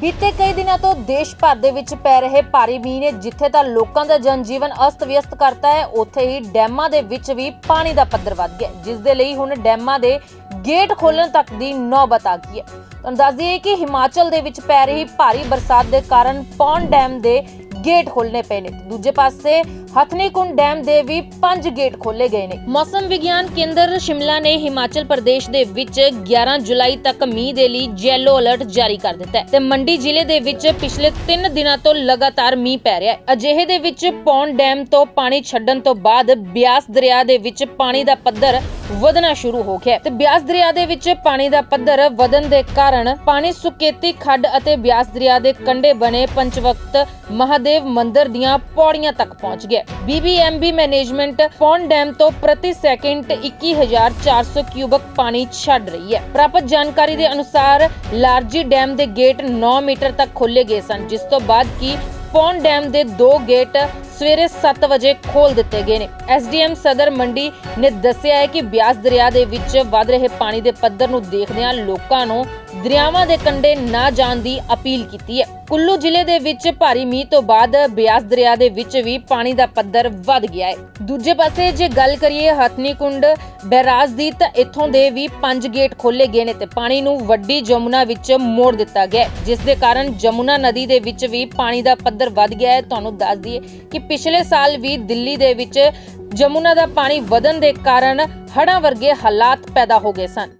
ਬੀਤੇ ਕਈ ਦਿਨਾਂ ਤੋਂ ਦੇਸ਼ ਭਰ ਦੇ ਵਿੱਚ ਪੈ ਰਹੇ ਭਾਰੀ ਮੀਂਹ ਨੇ ਜਿੱਥੇ ਤਾਂ ਲੋਕਾਂ ਦਾ ਜਨਜੀਵਨ ਅਸਤ-ਵਿਅਸਤ ਕਰਤਾ ਹੈ ਉੱਥੇ ਹੀ ਡੈਮਾਂ ਦੇ ਵਿੱਚ ਵੀ ਪਾਣੀ ਦਾ ਪੱਧਰ ਵੱਧ ਗਿਆ ਹੈ, ਜਿਸ ਦੇ ਲਈ ਹੁਣ ਡੈਮਾਂ ਦੇ ਗੇਟ ਖੋਲਣ ਤੱਕ ਦੀ ਨੌਬਤ ਆ ਗਈ ਹੈ। ਤੁਹਾਨੂੰ ਦੱਸ ਦਈਏ ਕਿ ਹਿਮਾਚਲ ਦੇ ਵਿੱਚ ਪੈ ਰਹੀ ਭਾਰੀ ਬਰਸਾਤ ਦੇ ਕਾਰਨ ਪੌਂਡ ਡੈਮ ਦੇ ਗੇਟ ਖੋਲਨੇ ਪਏ ਨੇ। ਦੂਜੇ ਪਾਸੇ ਹਥਨੀਕੁੰਡ ਡੈਮ ਦੇ ਵੀ 5 ਗੇਟ ਖੋਲੇ ਗਏ ਨੇ। ਮੌਸਮ ਵਿਗਿਆਨ ਕੇਂਦਰ ਸ਼ਿਮਲਾ ਨੇ ਹਿਮਾਚਲ ਪ੍ਰਦੇਸ਼ ਦੇ ਵਿੱਚ 11 ਜੁਲਾਈ ਤੱਕ ਮੀਂਹ ਦੇ ਲਈ ਯੈਲੋ ਅਲਰਟ ਜਾਰੀ ਕਰ ਦਿੱਤਾ ਹੈ ਤੇ ਮੰਡੀ ਜ਼ਿਲ੍ਹੇ ਦੇ ਵਿੱਚ ਪਿਛਲੇ 3 ਦਿਨਾਂ ਤੋਂ ਲਗਾਤਾਰ ਮੀਂਹ ਪੈ ਰਿਹਾ ਹੈ। ਅਜਿਹੇ ਦੇ ਵਿੱਚ ਪੌਂਡ ਡੈਮ ਤੋਂ ਪਾਣੀ ਛੱਡਣ ਤੋਂ ਬਾਅਦ ਬਿਆਸ ਦਰਿਆ ਦੇ ਵਿੱਚ ਪਾਣੀ ਦਾ ਪੱਧਰ ਵਧਣਾ ਸ਼ੁਰੂ ਹੋ ਗਿਆ ਹੈ। ਤੇ ਬਿਆਸ ਦਰਿਆ ਦੇ ਵਿੱਚ ਪਾਣੀ ਦਾ ਪੱਧਰ ਵਧਣ ਦੇ ਕਾਰਨ ਪਾਣੀ ਸੁਕੇਤੀ ਖੱਡ ਅਤੇ ਬਿਆਸ ਦਰਿਆ ਦੇ ਕੰਢੇ ਬਣੇ ਪੰਚਵਕਤ ਮਹਾਦੇਵ ਮੰਦਿਰ ਦੀਆਂ ਪੌੜੀਆਂ ਤੱਕ ਪਹੁੰਚ ਗਿਆ ਬੀਬੀਐਮਬੀ ਮੈਨੇਜਮੈਂਟ ਪੌਂਡ ਡੈਮ ਤੋਂ ਪ੍ਰਤੀ ਸੈਕਿੰਡ 21400 ਕਿਊਬਿਕ ਪਾਣੀ ਛੱਡ ਰਹੀ ਹੈ। ਪ੍ਰਾਪਤ ਜਾਣਕਾਰੀ ਦੇ ਅਨੁਸਾਰ ਲਾਰਜੀ ਡੈਮ ਦੇ ਗੇਟ 9 ਮੀਟਰ ਤੱਕ ਖੋਲੇ ਗਏ ਸਨ, ਜਿਸ ਤੋਂ ਬਾਅਦ ਕੀ ਪੌਂਡ ਡੈਮ ਦੇ ਦੋ ਗੇਟ ਸਵੇਰੇ 7 ਵਜੇ ਖੋਲ ਦਿੱਤੇ ਗਏ ਨੇ। ਐਸਡੀਐਮ ਸਦਰ ਮੰਡੀ ਨੇ ਦੱਸਿਆ ਹੈ ਕਿ ਬਿਆਸ ਦਰਿਆ ਦੇ ਵਿੱਚ ਵੱਧ ਰਹੇ ਪਾਣੀ ਦੇ ਪੱਧਰ ਨੂੰ ਦੇਖਦਿਆਂ ਲੋਕਾਂ ਨੂੰ ਦਰਿਆਵਾਂ ਦੇ ਕੰਢੇ ਨਾ ਜਾਣ ਦੀ ਅਪੀਲ ਕੀਤੀ ਹੈ। ਕੁੱਲੂ ਜ਼ਿਲ੍ਹੇ ਦੇ ਵਿੱਚ ਭਾਰੀ ਮੀਂਹ ਤੋਂ ਬਾਅਦ ਬਿਆਸ ਦਰਿਆ ਦੇ ਵਿੱਚ ਵੀ ਪਾਣੀ ਦਾ ਪੱਧਰ ਵੱਧ ਗਿਆ ਹੈ। ਦੂਜੇ ਪਾਸੇ ਜੇ ਗੱਲ ਕਰੀਏ ਹਥਨੀਕੁੰਡ ਬੈਰਾਜ ਦੀ ਤਾਂ ਇੱਥੋਂ ਦੇ ਵੀ ਪੰਜ ਗੇਟ ਖੋਲੇ ਗਏ ਨੇ ਤੇ ਪਾਣੀ ਨੂੰ ਵੱਡੀ ਜਮੁਨਾ ਵਿੱਚ ਮੋੜ ਦਿੱਤਾ ਗਿਆ ਹੈ, ਜਿਸ ਦੇ ਕਾਰਨ ਜਮੁਨਾ ਨਦੀ ਦੇ ਵਿੱਚ ਵੀ ਪਾਣੀ ਦਾ ਪੱਧਰ ਵੱਧ ਗਿਆ ਹੈ। ਤੁਹਾਨੂੰ ਦੱਸ ਦਈਏ ਕਿ ਪਿਛਲੇ ਸਾਲ ਵੀ ਦਿੱਲੀ ਦੇ ਵਿੱਚ ਜਮੁਨਾ ਦਾ ਪਾਣੀ ਵਧਣ ਦੇ ਕਾਰਨ ਹੜ੍ਹਾਂ ਵਰਗੇ ਹਾਲਾਤ ਪੈਦਾ ਹੋ ਗਏ ਸਨ।